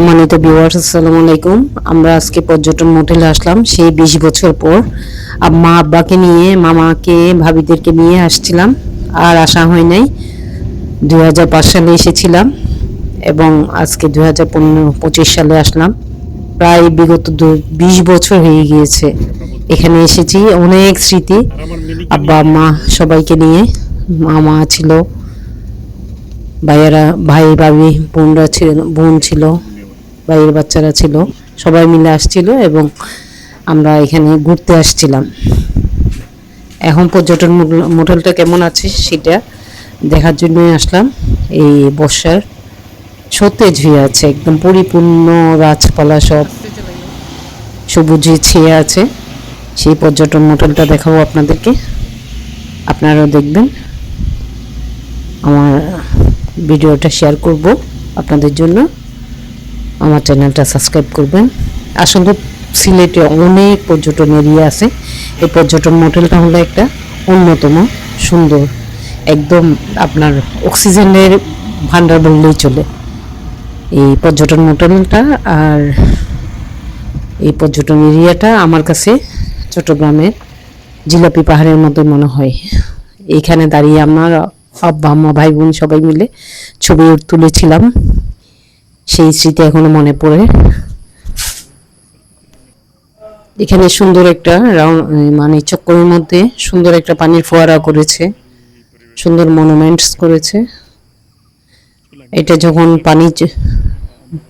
সম্মানিত ভিউয়ার্স আসসালামু আলাইকুম। আমরা আজকে পর্যটন মোটেলে আসলাম, সেই বিশ বছর পর। মা আব্বাকে নিয়ে, মামাকে, ভাবিদেরকে নিয়ে আসছিলাম, আর আসা হয় নাই। দু হাজার পাঁচ সালে এসেছিলাম এবং আজকে দু হাজার সালে আসলাম। প্রায় বিগত দু- বিশ বছর হয়ে গিয়েছে। এখানে এসেছি, অনেক স্মৃতি। আব্বা, মা সবাইকে নিয়ে, মামা ছিল, ভাইয়েরা, ভাই, ভাবি, বোনরা ছিল, বোন ছিল। ভাইয়ের বাচ্চারা ছিল, সবাই মিলে আসছিল এবং আমরা এখানে ঘুরতে আসছিলাম। এখন পর্যটন মোটল- মোটেলটা কেমন আছে সেটা দেখার জন্যই আসলাম। এই বর্ষার সতেজ হয়ে আছে, একদম পরিপূর্ণ গাছপালা সব সবুজে ছেয়ে আছে। সেই পর্যটন মোটেলটা দেখাবো আপনাদেরকে। আপনারাও দেখবেন। আমার ভিডিওটা শেয়ার করব আপনাদের জন্য। আমার চ্যানেলটা সাবস্ক্রাইব করবেন। আসলে সিলেটে অনেক পর্যটন এরিয়া আছে। এই পর্যটন মোটেলটা হলো একটা অন্যতম সুন্দর, একদম আপনার অক্সিজেনের ভান্ডার বললেই চলে। এই পর্যটন মোটেলটা আর এই পর্যটন এরিয়াটা আমার কাছে চট্টগ্রামের জিলাপি পাহাড়ের মতো মনে হয়। এইখানে দাঁড়িয়ে আমার আব্বা, আম্মা, ভাই, বোন সবাই মিলে ছবি তুলেছিলাম। সেই স্মৃতি এখনও মনে পড়ে। এখানে সুন্দর একটা রাউন্ড মানে চক্করের মধ্যে সুন্দর একটা পানির ফোয়ারা করেছে, সুন্দর মনুমেন্টস করেছে। এটা যখন পানি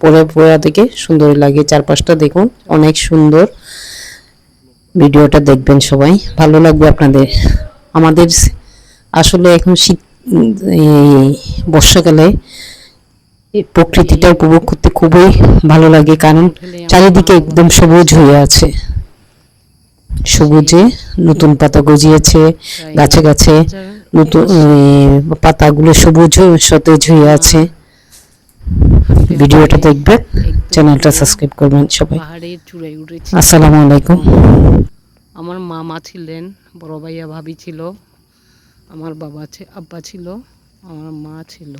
পড়ে, পড়া থেকে সুন্দর লাগে চারপাশটা দেখুন, অনেক সুন্দর। ভিডিওটা দেখবেন সবাই, ভালো লাগবে আপনাদের। আমাদের আসলে এখন শীত বর্ষাকালে প্রকৃতিটা উপভোগ করতে খুবই ভালো লাগে কারণ চারিদিকে একদম সবুজ হয়ে আছে। সবুজে নতুন পাতা গজিয়েছে গাছে গাছে নতুন পাতাগুলো সবুজ সতেজ হয়ে আছে। ভিডিওটা দেখবেন চ্যানেলটা সাবস্ক্রাইব করবেন সবাই। আসসালামু আলাইকুম। আমার মামা ছিলেন বড় ভাইয়া ভাবি ছিল আমার বাবা আব্বা ছিল আমার মা ছিল।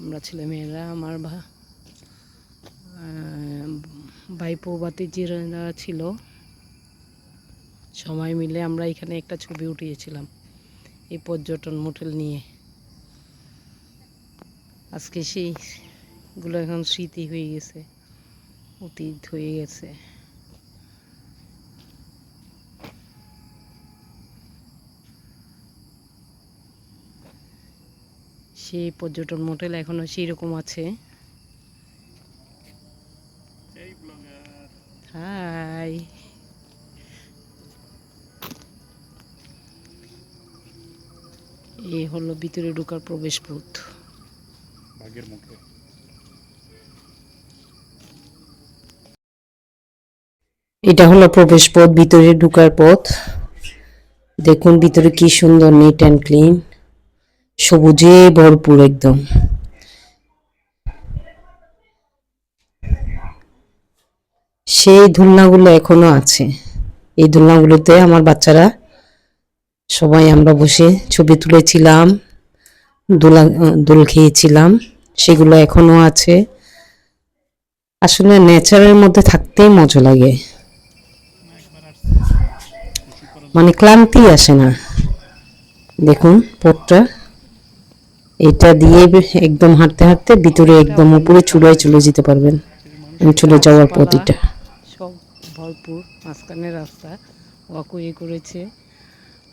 আমরা ছেলে মেয়েরা আমার ভা ভাইপো বাতিজিরা ছিল। সবাই মিলে আমরা এখানে একটা ছবি উঠিয়েছিলাম, এই পর্যটন মোটেল নিয়ে। আজকে সেইগুলো এখন স্মৃতি হয়ে গেছে, অতীত হয়ে গেছে। সেই পর্যটন মোটেল এখনও সেই রকম আছে হাই। এই হলো ভিতরে ঢোকার প্রবেশ পথ মুখে। এটা হলো প্রবেশ পথ ভিতরে ঢুকার পথ। দেখুন ভিতরে কি সুন্দর নিট অ্যান্ড ক্লিন সবুজে ভরপুর একদম। সেই দোলনাগুলো এখনও আছে। এই দোলনাগুলোতে আমার বাচ্চারা সবাই আমরা বসে ছবি তুলেছিলাম, দোলা, দোল খেয়েছিলাম, সেগুলো এখনও আছে। আসলে নেচারের মধ্যে থাকতেই মজা লাগে। মানে ক্লান্তি আসে না। দেখুন, পথটা। এটা দিয়ে একদম হাঁটতে হাঁটতে ভিতরে একদম উপরে চূড়ায় চলে যেতে পারবেন। চলে যাওয়ার পথ এটা। সব ভরপুর মাঝখানে রাস্তা ওয়াকওয়ে করেছে।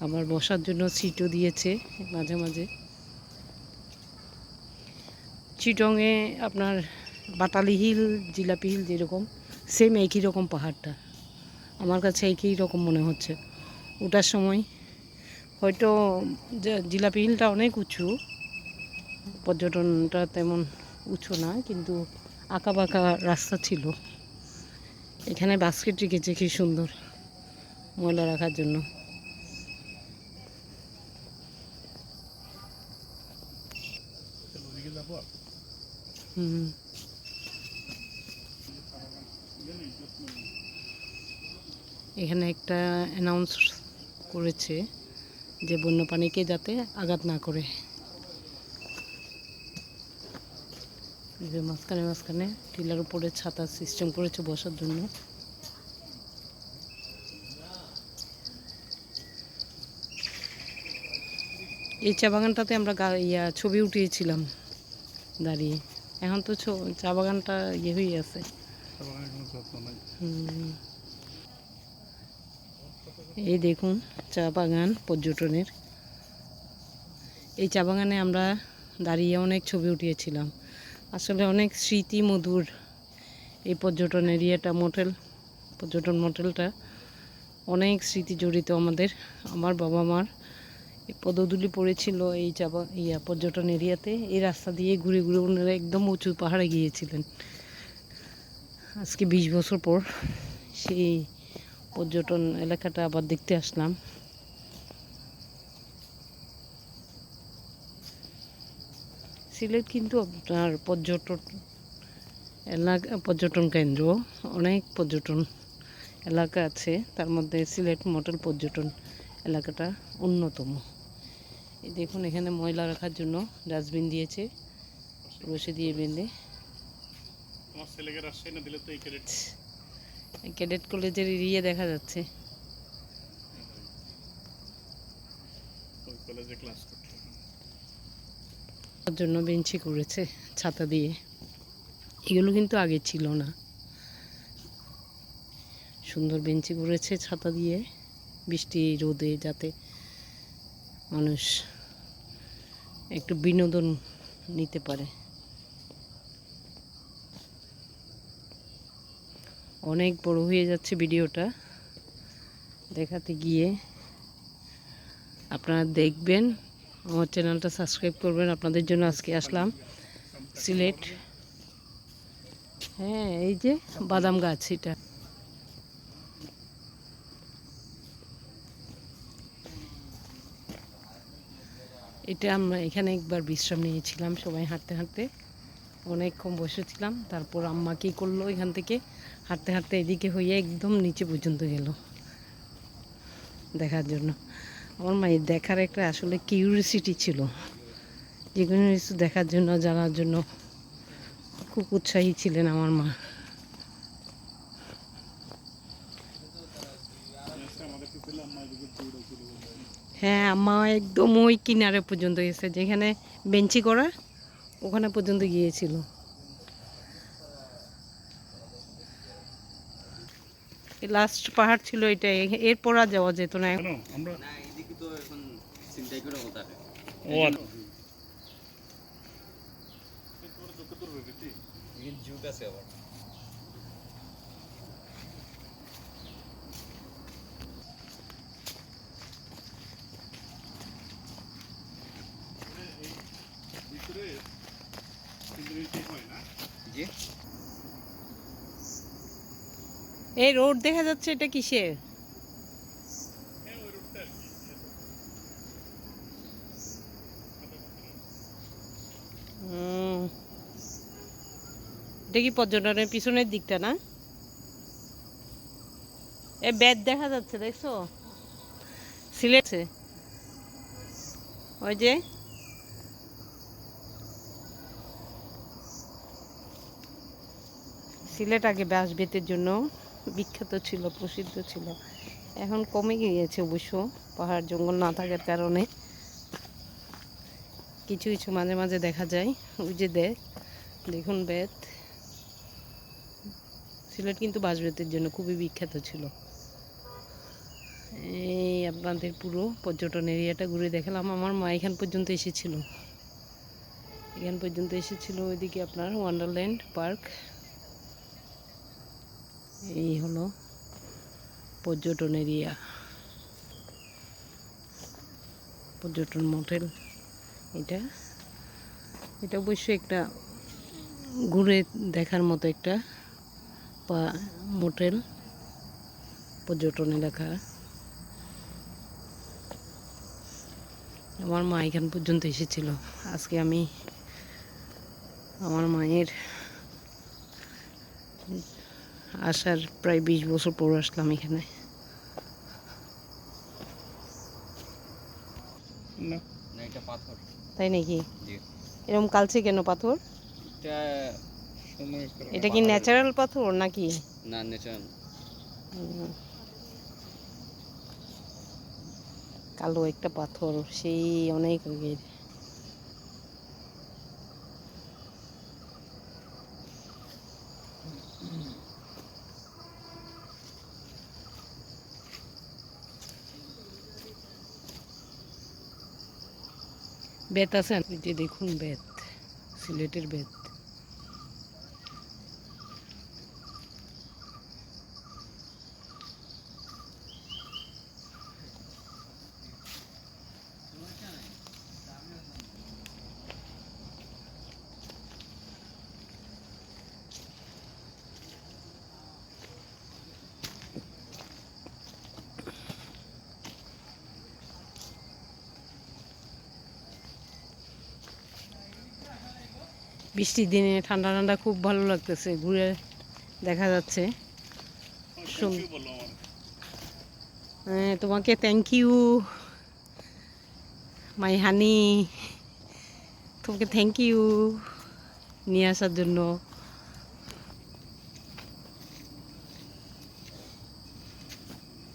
আবার বসার জন্য সিটও দিয়েছে মাঝে মাঝে। চিটংয়ে আপনার বাটালি হিল জিলাপি হিল যেরকম সেম একই রকম পাহাড়টা। আমার কাছে একই রকম মনে হচ্ছে। ওটার সময় হয়তো যে জিলাপি হিলটা অনেক উঁচু পর্যটনটা তেমন উঁচু না, কিন্তু আঁকা বাঁকা রাস্তা ছিল। এখানে বাস্কেট রেখেছে, কি সুন্দর ময়লা রাখার জন্য। এখানে একটা অ্যানাউন্স করেছে যে বন্যপ্রাণীকে যাতে আঘাত না করে। যে মাঝখানে মাঝখানে টিলার উপরে ছাতা সিস্টেম করেছে বসার জন্য। এই চা বাগানটাতে আমরা ইয়া ছবি উঠিয়েছিলাম দাঁড়িয়ে। এখন তো চা বাগানটা ইয়ে হয়ে আছে। এই দেখুন চা বাগান পর্যটনের। এই চা বাগানে আমরা দাঁড়িয়ে অনেক ছবি উঠিয়েছিলাম। আসলে অনেক স্মৃতি মধুর এই পর্যটন এরিয়াটা মোটেল পর্যটন মোটেলটা অনেক স্মৃতি জড়িত আমাদের, আমার বাবা মার। এই পদধূলি পড়েছিল এই চা বা- ইয়া পর্যটন এরিয়াতে। এই রাস্তা দিয়ে ঘুরে ঘুরে ওনারা একদম উঁচু পাহাড়ে গিয়েছিলেন। আজকে বিশ বছর পর সেই পর্যটন এলাকাটা আবার দেখতে আসলাম। সিলেট কিন্তু আপনার পর্যটন এলাকা পর্যটন কেন্দ্র অনেক পর্যটন এলাকা আছে। তার মধ্যে সিলেট মডেল পর্যটন এলাকাটা অন্যতম। এই দেখুন এখানে ময়লা রাখার জন্য ডাস্টবিন দিয়েছে বসে দিয়ে বেঁধে। ক্যাডেট কলেজের এরিয়া দেখা যাচ্ছে। কলেজে ক্লাস তার জন্য বেঞ্চি করেছে, ছাতা দিয়ে। এগুলো কিন্তু আগে ছিল না। সুন্দর বেঞ্চি করেছে ছাতা দিয়ে, বৃষ্টি, রোদে যাতে মানুষ একটু বিনোদন নিতে পারে। অনেক বড় হয়ে যাচ্ছে ভিডিওটা। দেখাতে গিয়ে আপনারা দেখবেন আমার চ্যানেলটা সাবস্ক্রাইব করবেন, আপনাদের জন্য আজকে আসলাম সিলেট। হ্যাঁ এই যে বাদাম গাছ এটা। এটা আমরা এখানে একবার বিশ্রাম নিয়েছিলাম, সবাই হাঁটতে হাঁটতে। অনেকক্ষণ বসেছিলাম, তারপর আম্মা কী করল এখান থেকে? হাঁটতে হাঁটতে এদিকে হয়ে একদম নিচে পর্যন্ত গেল দেখার জন্য। আমার মায়ের দেখার একটা আসলে কিউরিসিটি ছিল। যে কোনো কিছু দেখার জন্য, জানার জন্য খুব উৎসাহী ছিলেন আমার মা। হ্যাঁ আম্মা একদম ওই কিনারে পর্যন্ত গেছে, যেখানে বেঞ্চি করা, ওখানে পর্যন্ত গিয়েছিল। লাস্ট পাহাড় ছিল এটা এরপর আর যাওয়া যেত না। আমরা না এদিকে তো এখন চিন্তাই করে কথা ও আচ্ছা এখানে জি এই রোড দেখা যাচ্ছে এটা কিসের হুম। কি পর্যটনের পিছনের দিকটা না? এ ব্যাট দেখা যাচ্ছে, দেখছ? সিলেটে ওই যে। সিলেট আগে বাঁশ বেতের জন্য বিখ্যাত ছিল, প্রসিদ্ধ ছিল। এখন কমে গিয়েছে অবশ্য, পাহাড়, জঙ্গল না থাকার কারণে। কিছু কিছু মাঝে মাঝে দেখা যায়। ওই যে দেখ, দেখুন বেত সিলেট কিন্তু বাঁশ বেতের জন্য খুবই বিখ্যাত ছিল। এই আপনাদের পুরো পর্যটন এরিয়াটা ঘুরে দেখালাম। আমার মা এখান পর্যন্ত এসেছিল। এখান পর্যন্ত এসেছিল ওইদিকে আপনার ওয়ান্ডারল্যান্ড পার্ক এই হলো পর্যটন এরিয়া। পর্যটন মোটেল এটা। এটা অবশ্যই একটা ঘুরে দেখার মতো একটা বা মোটেল পর্যটন এলাকা। আমার মা এখান পর্যন্ত এসেছিল। আজকে আমি আমার মায়ের আসার প্রায় বিশ বছর পর আসলাম এখানে। না। না এটা পাথর। তাই নাকি? এরকম কালচে কেন পাথর? এটা কি ন্যাচারাল পাথর নাকি? না ন্যাচারাল কালো একটা পাথর সেই অনেক আগের বেত আছে এই যে দেখুন বেত সিলেটের বেত। বৃষ্টির দিনে ঠান্ডা ঠান্ডা খুব ভালো লাগতেছে ঘুরে দেখা যাচ্ছে। হ্যাঁ, তোমাকে থ্যাংক ইউ মাই হানি তোমাকে থ্যাংক ইউ নিয়ে আসার জন্য।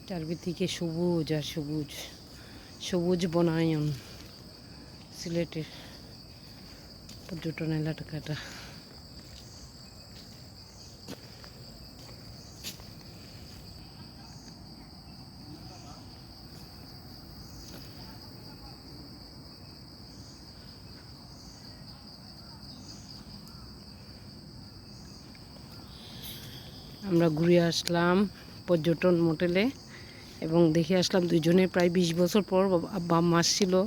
চারদিকে সবুজ আর সবুজ সবুজ বনায়ন সিলেটের। পর্যটন এলাকাটা আমরা ঘুরে আসলাম পর্যটন মোটেলে এবং দেখে আসলাম দুজনে প্রায় বিশ বছর পর বাবা- আসছিল,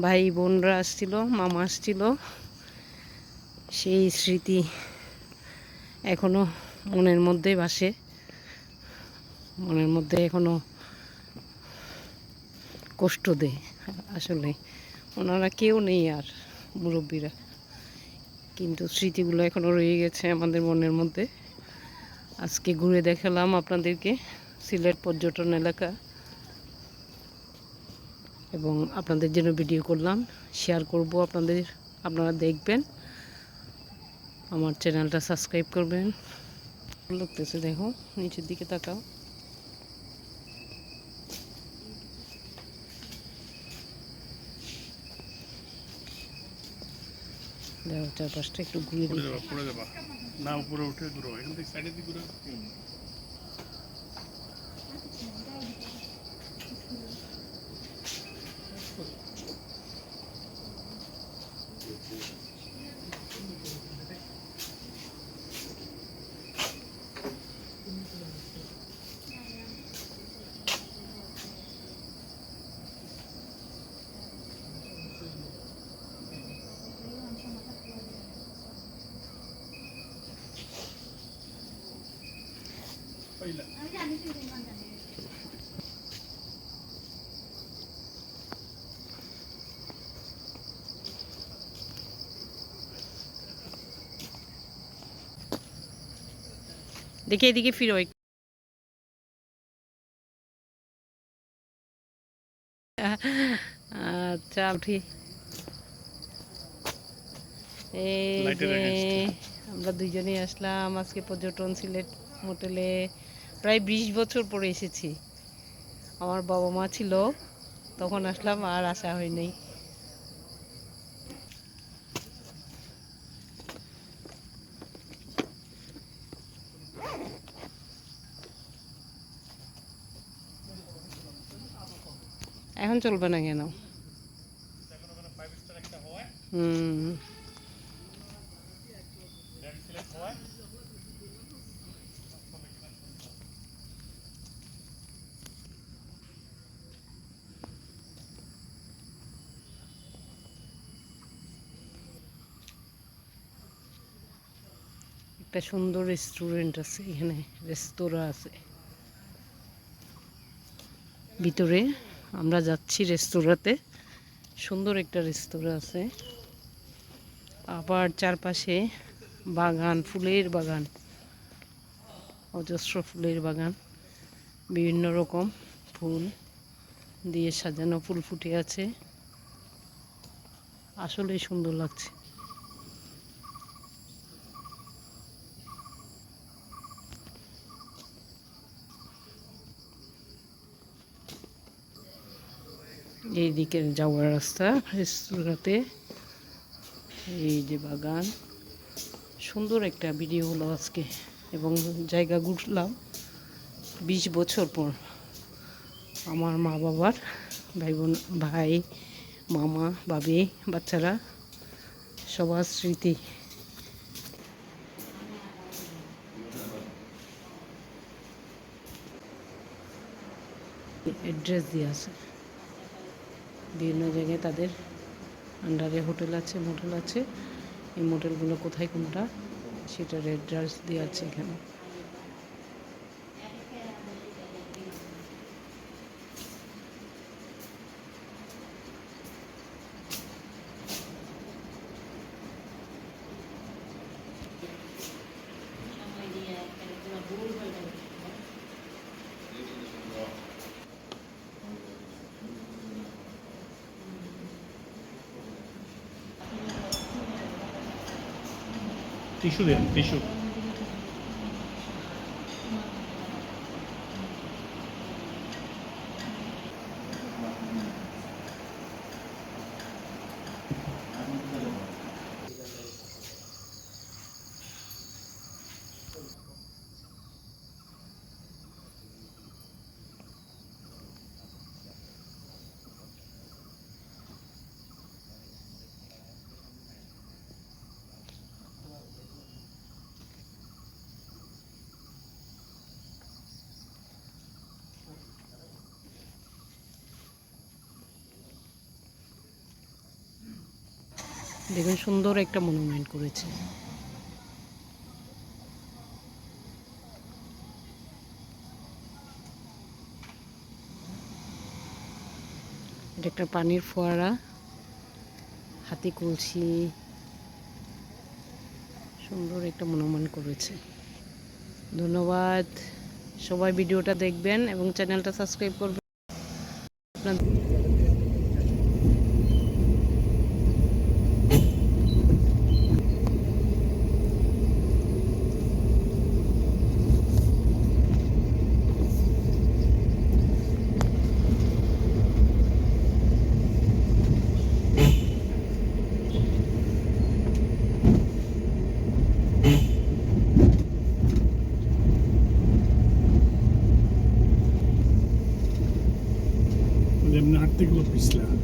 ভাই, বোনরা আসছিল, মামা আসছিল। সেই স্মৃতি এখনও মনের মধ্যে ভাসে। মনের মধ্যে এখনও কষ্ট দেয়। আসলে ওনারা কেউ নেই আর মুরব্বীরা। কিন্তু স্মৃতিগুলো এখনও রয়ে গেছে আমাদের মনের মধ্যে। আজকে ঘুরে দেখালাম আপনাদেরকে সিলেট পর্যটন এলাকা। এবং আপনাদের জন্য ভিডিও করলাম। শেয়ার করব আপনাদের, আপনারা দেখবেন। আমার চ্যানেলটা সাবস্ক্রাইব করবেন। লাগতেছে দেখো নিচের দিকে তাকাও। দেখো চারপাশটা একটু ঘুরে দিই। না উপরে উঠে ঘুরো এখান থেকে সাইডের দিকে ঘুরো। দেখি এদিকে ফিরো। আচ্ছা উঠি আমরা দুইজনেই আসলাম আজকে পর্যটন সিলেট হোটেলে প্রায় বিশ বছর পরে এসেছি। আমার বাবা মা ছিল, তখন আসলাম আর আসা হয়নি এখন চলবে না কেন? হুম। একটা সুন্দর রেস্টুরেন্ট আছে, এখানে রেস্তোরাঁ আছে। ভিতরে আমরা যাচ্ছি রেস্তোরাঁতে সুন্দর একটা রেস্তোরাঁ আছে। আবার চারপাশে বাগান, ফুলের বাগান, অজস্র ফুলের বাগান, বিভিন্ন রকম ফুল দিয়ে সাজানো ফুল ফুটে আছে। আসলেই সুন্দর লাগছে। এই দিকের যাওয়ার রাস্তা, রেস্তোরাঁতে। এই যে বাগান। সুন্দর একটা ভিডিও হলো আজকে, এবং জায়গা ঘুরলাম বিশ বছর পর। আমার মা বাবার, ভাই বোন, ভাই, মামা বাবি বাচ্চারা, সবার স্মৃতি। অ্যাড্রেস দিয়ে আছে। বিভিন্ন জায়গায় তাদের আন্ডারে হোটেল আছে মোটেল আছে। এই মোটেলগুলো কোথায় কোনটা সেটার অ্যাড্রেস দেওয়া আছে এখানে। Fecha o dedo, fecha দেখুন সুন্দর একটা মনুমেন্ট করেছে। এটা একটা পানির ফোয়ারা, হাতি কলসি। সুন্দর একটা মনুমেন্ট করেছে। ধন্যবাদ। সবাই ভিডিওটা দেখবেন এবং চ্যানেলটা সাবস্ক্রাইব করবেন। আপনাদের এমনি হাঁটতে গেলো পিছলা